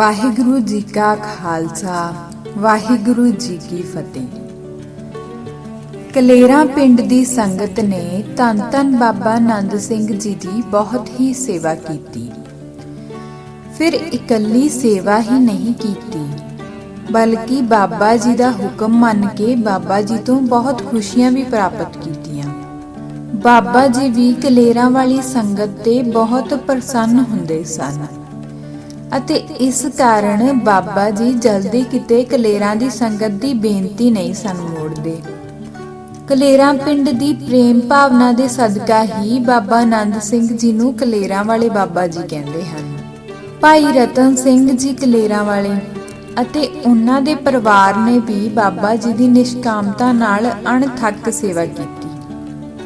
ਵਾਹਿਗੁਰੂ ਜੀ ਕਾ ਖਾਲਸਾ, ਵਾਹਿਗੁਰੂ ਜੀ ਕੀ ਫਤਿਹ। ਕਲੇਰਾ ਪਿੰਡ ਦੀ ਸੰਗਤ ਨੇ ਧੰਨ ਧੰਨ ਬਾਬਾ ਆਨੰਦ ਸਿੰਘ ਜੀ ਦੀ ਬਹੁਤ ਹੀ ਸੇਵਾ ਕੀਤੀ। ਫਿਰ ਇਕੱਲੀ ਸੇਵਾ ਹੀ ਨਹੀਂ ਕੀਤੀ, ਬਲਕਿ ਬਾਬਾ ਜੀ ਦਾ ਹੁਕਮ ਮੰਨ ਕੇ ਬਾਬਾ ਜੀ ਤੋਂ ਬਹੁਤ ਖੁਸ਼ੀਆਂ ਵੀ ਪ੍ਰਾਪਤ ਕੀਤੀਆਂ। ਬਾਬਾ ਜੀ ਵੀ ਕਲੇਰਾ ਵਾਲੀ ਸੰਗਤ ਤੇ ਬਹੁਤ ਪ੍ਰਸੰਨ ਹੁੰਦੇ ਸਨ। ਅਤੇ ਇਸ ਕਾਰਨ ਬਾਬਾ ਜੀ ਜਲਦੀ ਕਿਤੇ ਕਲੇਰਾਂ ਦੀ ਸੰਗਤ ਦੀ ਬੇਨਤੀ ਨਹੀਂ ਸਨ ਮੋੜਦੇ। ਕਲੇਰਾਂ ਪਿੰਡ ਦੀ ਪ੍ਰੇਮ ਭਾਵਨਾ ਦੇ ਸਦਕਾ ਹੀ ਬਾਬਾ ਆਨੰਦ ਸਿੰਘ ਜੀ ਨੂੰ ਕਲੇਰਾਂ ਵਾਲੇ ਬਾਬਾ ਜੀ ਕਹਿੰਦੇ ਹਨ। ਭਾਈ ਰਤਨ ਸਿੰਘ ਜੀ ਕਲੇਰਾਂ ਵਾਲੇ ਅਤੇ ਉਹਨਾਂ ਦੇ ਪਰਿਵਾਰ ਨੇ ਵੀ ਬਾਬਾ ਜੀ ਦੀ ਨਿਸ਼ਕਾਮਤਾ ਨਾਲ ਅਣਥੱਕ ਸੇਵਾ ਕੀਤੀ।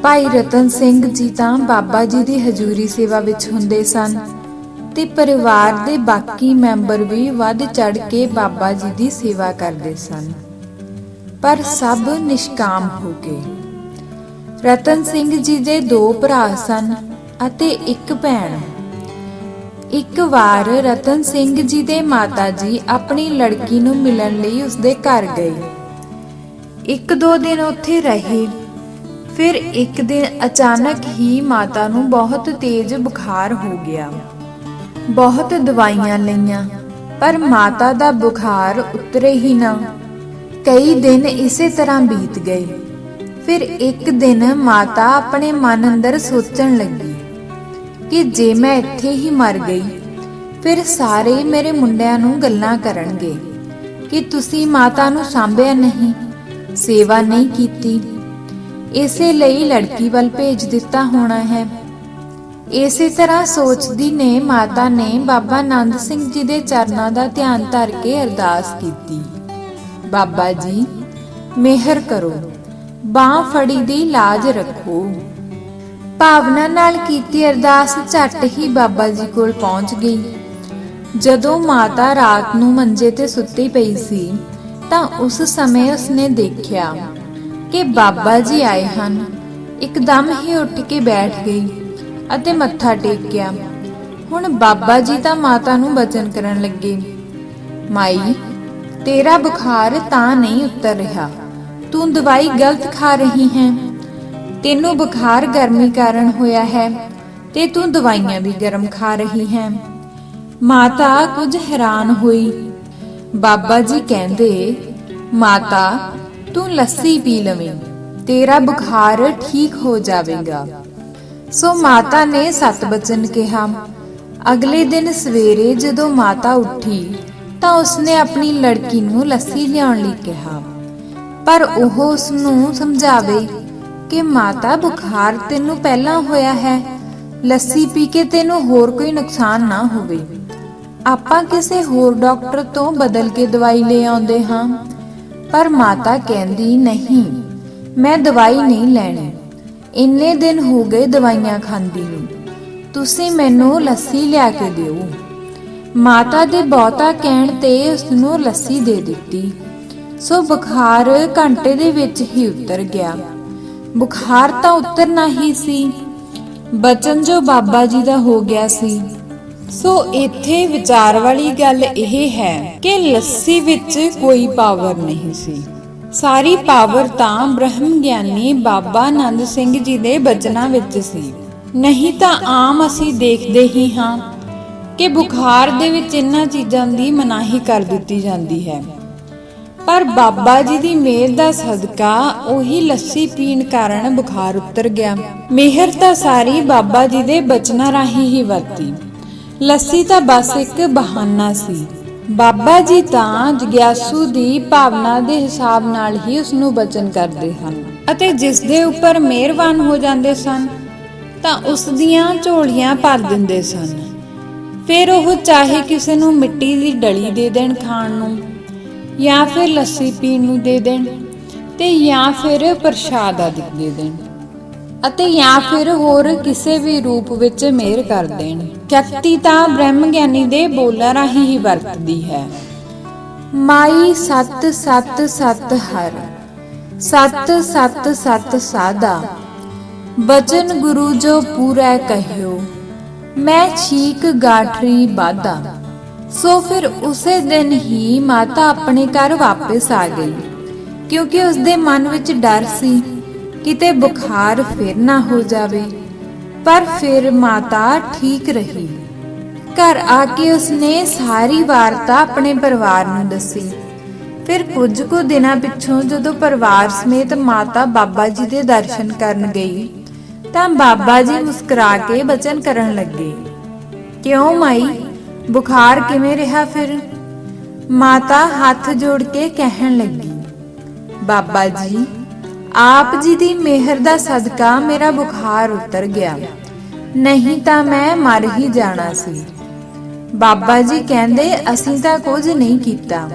ਭਾਈ ਰਤਨ ਸਿੰਘ ਜੀ ਤਾਂ ਬਾਬਾ ਜੀ ਦੀ ਹਜ਼ੂਰੀ ਸੇਵਾ ਵਿੱਚ ਹੁੰਦੇ ਸਨ। ਤੇ ਪਰਿਵਾਰ ਦੇ ਬਾਕੀ ਮੈਂਬਰ ਵੀ ਵੱਧ ਚੜ ਕੇ ਬਾਬਾ ਜੀ ਦੀ ਸੇਵਾ ਕਰਦੇ ਸਨ। ਪਰ ਸਭ ਨਿਸ਼ਕਾਮ ਹੋ ਗਏ। ਰਤਨ ਸਿੰਘ ਜੀ ਦੇ ਦੋ ਭਰਾ ਸਨ ਅਤੇ ਇੱਕ ਭੈਣ। ਇੱਕ ਵਾਰ ਰਤਨ ਸਿੰਘ ਜੀ ਦੇ ਮਾਤਾ ਜੀ ਆਪਣੀ ਲੜਕੀ ਨੂੰ ਮਿਲਣ ਲਈ ਉਸਦੇ ਘਰ ਗਏ। ਇੱਕ ਦੋ ਦਿਨ ਉੱਥੇ ਰਹੇ। ਫਿਰ ਇੱਕ ਦਿਨ ਅਚਾਨਕ ਹੀ ਮਾਤਾ ਨੂੰ ਬਹੁਤ ਤੇਜ਼ ਬੁਖਾਰ ਹੋ ਗਿਆ। ਬਹੁਤ ਦਵਾਈਆਂ ਲਈਆਂ, ਪਰ ਮਾਤਾ ਦਾ ਬੁਖਾਰ ਉਤਰੇ ਹੀ ਨਾ। ਕਈ ਦਿਨ ਇਸੇ ਤਰ੍ਹਾਂ ਬੀਤ ਗਏ। ਫਿਰ ਇੱਕ ਦਿਨ ਮਾਤਾ ਆਪਣੇ ਮਨ ਅੰਦਰ ਸੋਚਣ ਲੱਗੀ ਕਿ ਜੇ ਮੈਂ ਇੱਥੇ ਹੀ ਮਰ ਗਈ, ਫਿਰ ਸਾਰੇ ਮੇਰੇ ਮੁੰਡਿਆਂ ਨੂੰ ਗੱਲਾਂ ਕਰਨਗੇ ਕਿ ਤੁਸੀਂ ਮਾਤਾ ਨੂੰ ਸਾਂਭਿਆ ਨਹੀਂ, ਸੇਵਾ ਨਹੀਂ ਕੀਤੀ। ਇਸੇ ਲਈ ਲੜਕੀ ਵੱਲ ਭੇਜ ਦਿੱਤਾ ਹੋਣਾ ਹੈ। ਇਸੇ ਤਰ੍ਹਾਂ ਸੋਚਦੀ ਨੇ ਮਾਤਾ ਨੇ ਬਾਬਾ ਆਨੰਦ ਸਿੰਘ ਜੀ ਦੇ ਚਰਨਾਂ ਦਾ ਧਿਆਨ ਧਰ ਕੇ ਅਰਦਾਸ ਕੀਤੀ। ਬਾਬਾ ਜੀ, ਮਿਹਰ ਕਰੋ, ਬਾਹ ਫੜੀ ਦੀ ਲਾਜ ਰੱਖੋ। ਭਾਵਨਾ ਨਾਲ ਕੀਤੀ ਅਰਦਾਸ ਝੱਟ ਹੀ ਬਾਬਾ ਜੀ ਕੋਲ ਪਹੁੰਚ ਗਈ। ਜਦੋਂ ਮਾਤਾ ਰਾਤ ਨੂੰ ਮੰਜੇ ਤੇ ਸੁੱਤੀ ਪਈ ਸੀ, ਤਾਂ ਉਸ ਸਮੇਂ ਉਸਨੇ ਦੇਖਿਆ ਕਿ ਬਾਬਾ ਜੀ ਆਏ ਹਨ। ਇੱਕਦਮ ਹੀ ਉੱਠ ਕੇ ਬੈਠ ਗਈ। ਅਤੇ ਮੱਥਾ ਟੇਕਿਆ ਹੁਣ ਬਾਬਾ ਜੀ ਤਾਂ ਮਾਤਾ ਨੂੰ ਬਚਨ ਕਰਨ ਲੱਗੇ। ਮਾਈ, ਤੇਰਾ ਬੁਖਾਰ ਤਾਂ ਨਹੀਂ ਉਤਰ ਰਿਹਾ। ਤੂੰ ਦਵਾਈ ਗਲਤ ਖਾ ਰਹੀ ਹੈ। ਤੈਨੂੰ ਬੁਖਾਰ ਗਰਮੀ ਕਾਰਨ ਹੋਇਆ ਹੈ ਤੇ ਤੂੰ ਦਵਾਈਆਂ ਵੀ ਗਰਮ ਖਾ ਰਹੀ ਹੈ। ਮਾਤਾ ਕੁਝ ਹੈਰਾਨ ਹੋਈ। ਬਾਬਾ ਜੀ ਕਹਿੰਦੇ, ਮਾਤਾ, ਤੂੰ ਲੱਸੀ ਪੀ ਲਵੇਂ। ਤੇਰਾ ਬੁਖਾਰ ਠੀਕ ਹੋ ਜਾਵੇਗਾ। ਸੋ ਮਾਤਾ ਨੇ ਸਤ ਬਚਨ ਕਿਹਾ, ਅਗਲੇ ਦਿਨ ਸਵੇਰੇ ਜਦੋਂ ਮਾਤਾ ਉੱਠੀ, ਤਾਂ ਉਸਨੇ ਆਪਣੀ ਲੜਕੀ ਨੂੰ ਲੱਸੀ ਲਿਆਉਣ ਲਈ ਕਿਹਾ। ਪਰ ਉਹ ਉਸ ਨੂੰ ਸਮਝਾਵੇ ਕਿ ਮਾਤਾ, ਬੁਖਾਰ ਤੈਨੂੰ ਪਹਿਲਾਂ ਹੋਇਆ ਹੈ, ਲੱਸੀ ਪੀ ਕੇ ਤੈਨੂੰ ਹੋਰ ਕੋਈ ਨੁਕਸਾਨ ਨਾ ਹੋਵੇ। ਆਪਾਂ ਕਿਸੇ ਹੋਰ ਡਾਕਟਰ ਤੋਂ ਬਦਲ ਕੇ ਦਵਾਈ ਲੈ ਆਉਂਦੇ ਹਾਂ। ਪਰ ਮਾਤਾ ਕਹਿੰਦੀ, ਨਹੀਂ, ਮੈਂ ਦਵਾਈ ਨਹੀਂ ਲੈਣੀ। ਇੰਨੇ ਦਿਨ ਹੋ ਗਏ ਦਵਾਈਆਂ ਖਾਂਦੀ ਨੂੰ। ਤੁਸੀਂ ਮੈਨੂੰ ਲੱਸੀ ਲਿਆ ਕੇ ਦਿਓ। ਮਾਤਾ ਦੇ ਬਹੁਤਾ ਕਹਿਣ ਤੇ ਉਸ ਨੂੰ ਲੱਸੀ ਦੇ ਦਿੱਤੀ। ਸੋ ਬੁਖਾਰ ਘੰਟੇ ਦੇ ਵਿੱਚ ਹੀ ਉਤਰ ਗਿਆ। ਬੁਖਾਰ ਤਾਂ ਉਤਰਨਾ ਹੀ ਸੀ। ਬਚਨ ਜੋ ਬਾਬਾ ਜੀ ਦਾ ਹੋ ਗਿਆ ਸੀ। ਸੋ ਇੱਥੇ ਵਿਚਾਰ ਵਾਲੀ ਗੱਲ ਇਹ ਹੈ ਕਿ ਲੱਸੀ ਵਿੱਚ ਕੋਈ ਪਾਵਰ ਨਹੀਂ ਸੀ। ਸਾਰੀ ਪਾਵਰ ਤਾਂ ਬ੍ਰਹਮ ਗਿਆਨੀ ਬਾਬਾ ਆਨੰਦ ਸਿੰਘ ਜੀ ਦੇ ਬਚਨਾਂ ਵਿੱਚ ਸੀ। ਨਹੀਂ ਤਾਂ ਆਮ ਅਸੀਂ ਦੇਖਦੇ ਹੀ ਹਾਂ ਕਿ ਬੁਖਾਰ ਦੇ ਵਿੱਚ ਇਹਨਾਂ ਚੀਜ਼ਾਂ ਦੀ ਮਨਾਹੀ ਕਰ ਦਿੱਤੀ ਜਾਂਦੀ ਹੈ। ਪਰ ਬਾਬਾ ਜੀ ਦੀ ਮਿਹਰ ਦਾ ਸਦਕਾ ਉਹੀ ਲੱਸੀ ਪੀਣ ਕਾਰਨ ਬੁਖਾਰ ਉਤਰ ਗਿਆ। ਮਿਹਰ ਤਾਂ ਸਾਰੀ ਬਾਬਾ ਜੀ ਦੇ ਬਚਨਾਂ ਰਾਹੀਂ ਹੀ ਵਰਤੀ। ਲੱਸੀ ਤਾਂ ਬਸ ਇੱਕ ਬਹਾਨਾ ਸੀ। ਬਾਬਾ ਜੀ ਤਾਂ ਜਗਿਆਸੂ ਦੀ ਭਾਵਨਾ ਦੇ ਹਿਸਾਬ ਨਾਲ ਹੀ ਉਸ ਨੂੰ ਬਚਨ ਕਰਦੇ ਹਨ ਅਤੇ ਜਿਸ ਦੇ ਉੱਪਰ ਮਿਹਰਬਾਨ ਹੋ ਜਾਂਦੇ ਸਨ, ਤਾਂ ਉਸ ਦੀਆਂ ਝੋਲੀਆਂ ਭਰ ਦਿੰਦੇ ਸਨ। ਫਿਰ ਉਹ ਚਾਹੇ ਕਿਸੇ ਨੂੰ ਮਿੱਟੀ ਦੀ ਡਲੀ ਦੇ ਦੇਣ ਖਾਣ ਨੂੰ, ਜਾਂ ਫਿਰ ਲੱਸੀ ਪੀਣ ਨੂੰ ਦੇ ਦੇਣ ਤੇ ਜਾਂ ਫਿਰ ਪ੍ਰਸ਼ਾਦ ਆਦਿ ਦੇ ਦੇਣ। ਅਤੇ ਜਾਂ ਫਿਰ ਹੋਰ ਕਿਸੇ ਵੀ ਰੂਪ ਵਿੱਚ ਮਿਹਰ ਕਰ ਦੇਣ। ਸ਼ਕਤੀ ਤਾਂ ਬ੍ਰਹਮ ਗਿਆਨੀ ਦੇ ਬੋਲਾਂ ਰਾਹੀਂ ਹੀ ਵਰਤਦੀ ਹੈ। ਮਾਈ ਸਤ ਸਤ ਸਤ ਹਰ ਸਤ ਸਤ ਸਤ ਸਾਦਾ, ਬਚਨ ਗੁਰੂ ਜੋ ਪੂਰਾ ਕਹਿਓ, ਮੈਂ ਛੀਕ ਗਾਠਰੀ ਬਾਦਾ ਸੋ ਫਿਰ ਉਸੇ ਦਿਨ ਹੀ ਮਾਤਾ ਆਪਣੇ ਘਰ ਵਾਪਸ ਆ ਗਈ, ਕਿਉਂਕਿ ਉਸ ਦੇ ਮਨ ਵਿੱਚ ਡਰ ਸੀ। ਕਿਤੇ ਬੁਖਾਰ ਫਿਰ ਨਾ ਹੋ ਜਾਵੇ, ਪਰ ਫਿਰ ਮਾਤਾ ਠੀਕ ਰਹੀ। ਘਰ ਆ ਕੇ ਉਸਨੇ ਸਾਰੀ ਵਾਰਤਾ ਆਪਣੇ ਪਰਿਵਾਰ ਨੂੰ ਦੱਸੀ। ਫਿਰ ਕੁਝ ਕੁ ਦਿਨਾਂ ਪਿੱਛੋਂ ਜਦੋਂ ਪਰਿਵਾਰ ਸਮੇਤ ਮਾਤਾ ਬਾਬਾ ਜੀ ਦੇ ਦਰਸ਼ਨ ਕਰਨ ਗਈ, ਤਾਂ ਬਾਬਾ ਜੀ ਮੁਸਕਰਾ ਕੇ ਬਚਨ ਕਰਨ ਲੱਗੇ। ਕਿਉਂ ਮਾਈ? ਬੁਖਾਰ ਕਿਵੇਂ ਰਿਹਾ ਫਿਰ? ਮਾਤਾ ਹੱਥ ਜੋੜ ਕੇ ਕਹਿਣ ਲੱਗੀ। ਬਾਬਾ ਜੀ ਆਪ ਜੀ ਦੀ ਮਿਹਰ ਦਾ ਸਦਕਾ ਮੇਰਾ ਬੁਖਾਰ ਉਤਰ ਗਿਆ। ਨਹੀਂ ਤਾਂ ਮੈਂ ਮਰ ਹੀ ਜਾਣਾ ਸੀ। ਬਾਬਾ ਜੀ ਕਹਿੰਦੇ, ਅਸੀਂ ਤਾਂ ਕੁਝ ਨਹੀਂ ਕੀਤਾ।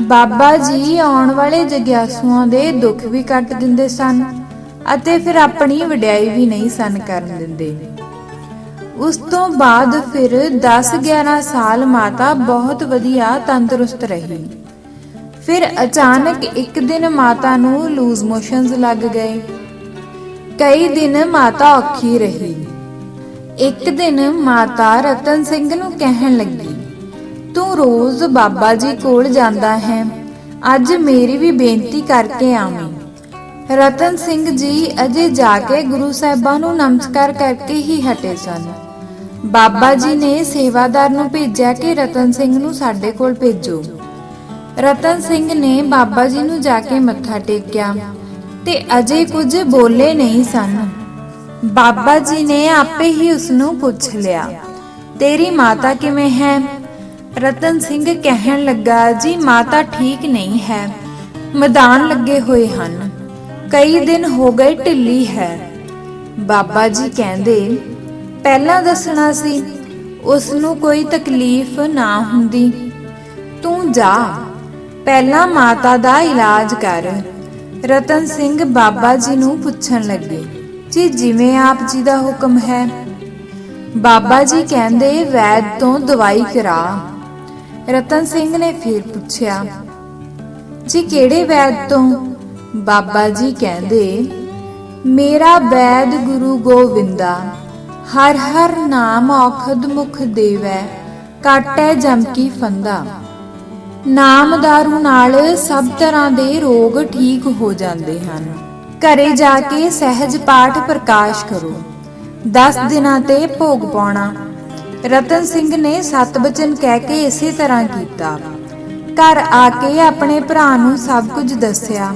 ਬਾਬਾ ਜੀ ਆਉਣ ਵਾਲੇ ਜਗਿਆਸੂਆਂ ਦੇ ਦੁੱਖ ਵੀ ਕੱਟ ਦਿੰਦੇ ਸਨ ਅਤੇ ਫਿਰ ਆਪਣੀ ਵਡਿਆਈ ਵੀ ਨਹੀਂ ਸਨ ਕਰਨ ਦਿੰਦੇ। ਉਸ ਤੋਂ ਬਾਅਦ ਫਿਰ 10-11 ਸਾਲ ਮਾਤਾ ਬਹੁਤ ਵਧੀਆ ਤੰਦਰੁਸਤ ਰਹੀ। ਫਿਰ ਅਚਾਨਕ ਇੱਕ ਦਿਨ ਮਾਤਾ ਨੂੰ ਲੂਜ਼ ਮੋਸ਼ਨਸ ਲੱਗ ਗਏ। ਕਈ ਦਿਨ ਮਾਤਾ ਔਖੀ ਰਹੀ। ਇੱਕ ਦਿਨ ਮਾਤਾ ਰਤਨ ਸਿੰਘ ਨੂੰ ਕਹਿਣ ਲੱਗੀ, ਤੂੰ ਰੋਜ਼ ਬਾਬਾ ਜੀ ਕੋਲ ਜਾਂਦਾ ਹੈ। ਅੱਜ ਮੇਰੀ ਵੀ ਬੇਨਤੀ ਕਰਕੇ ਆਵੀਂ। ਰਤਨ ਸਿੰਘ ਜੀ ਅਜੇ ਜਾ ਕੇ ਗੁਰੂ ਸਾਹਿਬਾਂ ਨੂੰ ਨਮਸਕਾਰ ਕਰਕੇ ਹੀ ਹਟੇ ਸਨ। ਬਾਬਾ ਜੀ ਨੇ ਸੇਵਾਦਾਰ ਨੂੰ ਭੇਜਿਆ ਕਿ ਰਤਨ ਸਿੰਘ ਨੂੰ ਸਾਡੇ ਕੋਲ ਭੇਜੋ। ਰਤਨ ਸਿੰਘ ਨੇ ਬਾਬਾ ਜੀ ਨੂੰ ਜਾ ਕੇ ਮੱਥਾ ਟੇਕਿਆ ਤੇ ਅਜੇ ਕੁਝ ਬੋਲੇ ਨਹੀਂ ਸਨ। ਬਾਬਾ ਜੀ ਨੇ ਆਪੇ ਹੀ ਉਸ ਨੂੰ ਪੁੱਛ ਲਿਆ, ਤੇਰੀ ਮਾਤਾ ਕਿਵੇਂ ਹੈ? ਰਤਨ ਸਿੰਘ ਕਹਿਣ ਲੱਗਾ, ਜੀ, ਮਾਤਾ ਠੀਕ ਨਹੀਂ ਹੈ, ਮੈਦਾਨ ਲੱਗੇ ਹੋਏ ਹਨ, ਕਈ ਦਿਨ ਹੋ ਗਏ ਢਿੱਲੀ ਹੈ। ਬਾਬਾ ਜੀ ਕਹਿੰਦੇ, ਪਹਿਲਾਂ ਦੱਸਣਾ ਸੀ ਉਸ ਨੂੰ ਕੋਈ ਤਕਲੀਫ ਨਾ ਹੁੰਦੀ। ਤੂੰ ਜਾ ਪਹਿਲਾਂ ਮਾਤਾ ਦਾ ਇਲਾਜ ਕਰ। ਰਤਨ ਸਿੰਘ ਬਾਬਾ ਜੀ ਨੂੰ ਪੁੱਛਣ ਲੱਗੇ ਜੀ ਜਿਵੇਂ ਆਪ ਜੀ ਦਾ ਹੁਕਮ ਹੈ। ਬਾਬਾ ਜੀ ਕਹਿੰਦੇ, ਵੈਦ ਤੋਂ ਦਵਾਈ ਕਰਾ। ਰਤਨ ਸਿੰਘ ਨੇ ਫਿਰ ਪੁੱਛਿਆ, ਜੀ ਕਿਹੜੇ ਵੈਦ ਤੋਂ? ਬਾਬਾ ਜੀ ਕਹਿੰਦੇ, ਮੇਰਾ ਵੈਦ ਗੁਰੂ ਗੋਵਿੰਦਾ, ਹਰ ਹਰ ਨਾਮ ਔਖਦ ਮੁਖ ਦੇਵੈ, ਕਾਟੈ ਜਮ ਕੀ ਫੰਦਾ। ਨਾਮ ਦਾਰੂ ਨਾਲ ਸਭ ਤਰ੍ਹਾਂ ਦੇ ਰੋਗ ਠੀਕ ਹੋ ਜਾਂਦੇ ਹਨ। ਘਰੇ ਜਾ ਕੇ ਸਹਿਜ ਪਾਠ ਪ੍ਰਕਾਸ਼ ਕਰੋ। 10 ਦਿਨਾਂ ਤੇ ਭੋਗ ਪਾਉਣਾ। ਰਤਨ ਸਿੰਘ ਨੇ ਸਤ ਬਚਨ ਕਹਿ ਕੇ ਇਸੇ ਤਰ੍ਹਾਂ ਕੀਤਾ। ਘਰ ਆ ਕੇ ਆਪਣੇ ਭਰਾ ਨੂੰ ਸਭ ਕੁਝ ਦੱਸਿਆ।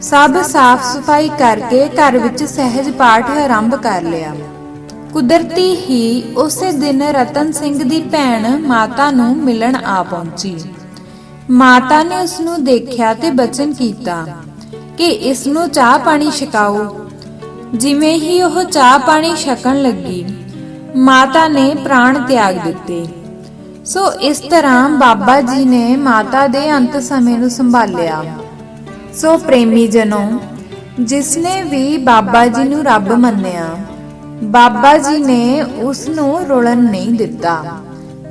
ਸਭ ਸਾਫ਼ ਸਫ਼ਾਈ ਕਰਕੇ ਘਰ ਵਿੱਚ ਸਹਿਜ ਪਾਠ ਆਰੰਭ ਕਰ ਲਿਆ। ਕੁਦਰਤੀ ਹੀ ਉਸੇ ਦਿਨ ਰਤਨ ਸਿੰਘ ਦੀ ਭੈਣ ਮਾਤਾ ਨੂੰ ਮਿਲਣ ਆ ਪਹੁੰਚੀ। ਮਾਤਾ ਨੇ ਉਸ ਨੂੰ ਦੇਖਿਆ ਤੇ ਬਚਨ ਕੀਤਾ ਕਿ ਇਸ ਨੂੰ ਚਾਹ ਪਾਣੀ ਛਕਾਓ। ਜਿਵੇਂ ਹੀ ਉਹ ਚਾਹ ਪਾਣੀ ਛਕਣ ਲੱਗੀ, ਮਾਤਾ ਨੇ ਪ੍ਰਾਣ ਤਿਆਗ ਦਿੱਤੇ। ਸੋ ਇਸ ਤਰ੍ਹਾਂ ਬਾਬਾ ਜੀ ਨੇ ਮਾਤਾ ਦੇ ਅੰਤ ਸਮੇਂ ਨੂੰ ਸੰਭਾਲਿਆ। ਸੋ ਪ੍ਰੇਮੀ ਜਨੋ, ਜਿਸਨੇ ਵੀ ਬਾਬਾ ਜੀ ਨੂੰ ਰੱਬ ਮੰਨਿਆ, ਬਾਬਾ ਜੀ ਨੇ ਉਸ ਨੂੰ ਰੁਲਣ ਨਹੀਂ ਦਿੱਤਾ।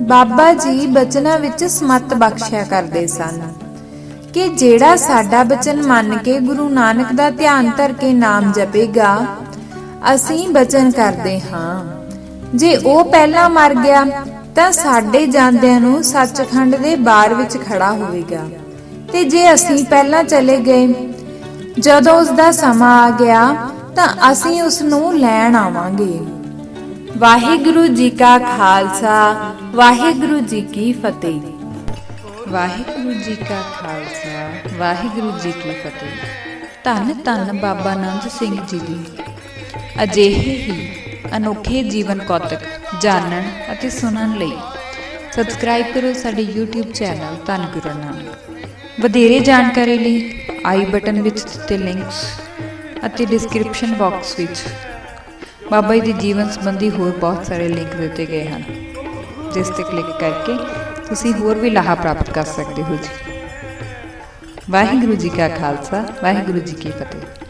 ਬਾਬਾ ਜੀ ਬਚਨਾਂ ਵਿੱਚ ਸਮਤ ਬਖਸ਼ਿਆ ਕਰਦੇ ਸਨ ਕਿ ਜਿਹੜਾ ਸਾਡਾ ਬਚਨ ਮੰਨ ਕੇ ਗੁਰੂ ਨਾਨਕ ਦਾ ਧਿਆਨ ਧਰ ਕੇ ਨਾਮ ਜਪੇਗਾ, ਅਸੀਂ ਬਚਨ ਕਰਦੇ ਹਾਂ। ਜੇ ਉਹ ਪਹਿਲਾਂ ਮਰ ਗਿਆ, ਤਾਂ ਸਾਡੇ ਜਾਂਦਿਆਂ ਨੂੰ ਸੱਚਖੰਡ ਦੇ ਬਾਰ ਵਿੱਚ ਖੜਾ ਹੋਵੇਗਾ। ਤੇ ਜੇ ਅਸੀਂ ਪਹਿਲਾਂ ਚਲੇ ਗਏ, ਜਦੋਂ ਉਸ ਦਾ ਸਮਾਂ ਆ ਗਿਆ, ਤਾਂ ਅਸੀਂ ਉਸ ਨੂੰ ਲੈਣ ਆਵਾਂਗੇ। ਵਾਹਿਗੁਰੂ ਜੀ ਕਾ ਖਾਲਸਾ, ਵਾਹਿਗੁਰੂ ਜੀ ਕੀ ਫਤਿਹ। ਵਾਹਿਗੁਰੂ ਜੀ ਕਾ ਖਾਲਸਾ, ਵਾਹਿਗੁਰੂ ਜੀ ਕੀ ਫਤਿਹ। ਧੰਨ ਧੰਨ ਬਾਬਾ ਨੰਦ ਸਿੰਘ ਜੀ ਦੀ। ਅਜਿਹੇ ਹੀ ਅਨੋਖੇ ਜੀਵਨ ਕੌਤਕ ਜਾਣਨ ਅਤੇ ਸੁਣਨ ਲਈ ਸਬਸਕ੍ਰਾਈਬ ਕਰੋ ਸਾਡੇ YouTube ਚੈਨਲ ਧੰਨ ਗੁਰੂ ਨਾਨਕ। ਵਧੇਰੇ ਜਾਣਕਾਰੀ ਲਈ ਆਈ ਬਟਨ ਵਿੱਚ ਦਿੱਤੇ ਲਿੰਕਸ ਅਤੇ ਡਿਸਕ੍ਰਿਪਸ਼ਨ ਬਾਕਸ ਵਿੱਚ ਬਾਬਾ ਜੀ ਦੇ ਜੀਵਨ ਸੰਬੰਧੀ ਹੋਰ ਬਹੁਤ ਸਾਰੇ ਲਿੰਕ ਦਿੱਤੇ ਗਏ ਹਨ, ਜਿਸ ਤੇ ਕਲਿੱਕ ਕਰਕੇ ਤੁਸੀਂ ਹੋਰ ਵੀ ਲਾਹਾ ਪ੍ਰਾਪਤ ਕਰ ਸਕਦੇ ਹੋ ਜੀ। ਵਾਹਿਗੁਰੂ ਜੀ ਕਾ ਖਾਲਸਾ, ਵਾਹਿਗੁਰੂ ਜੀ ਕੀ ਫਤਿਹ।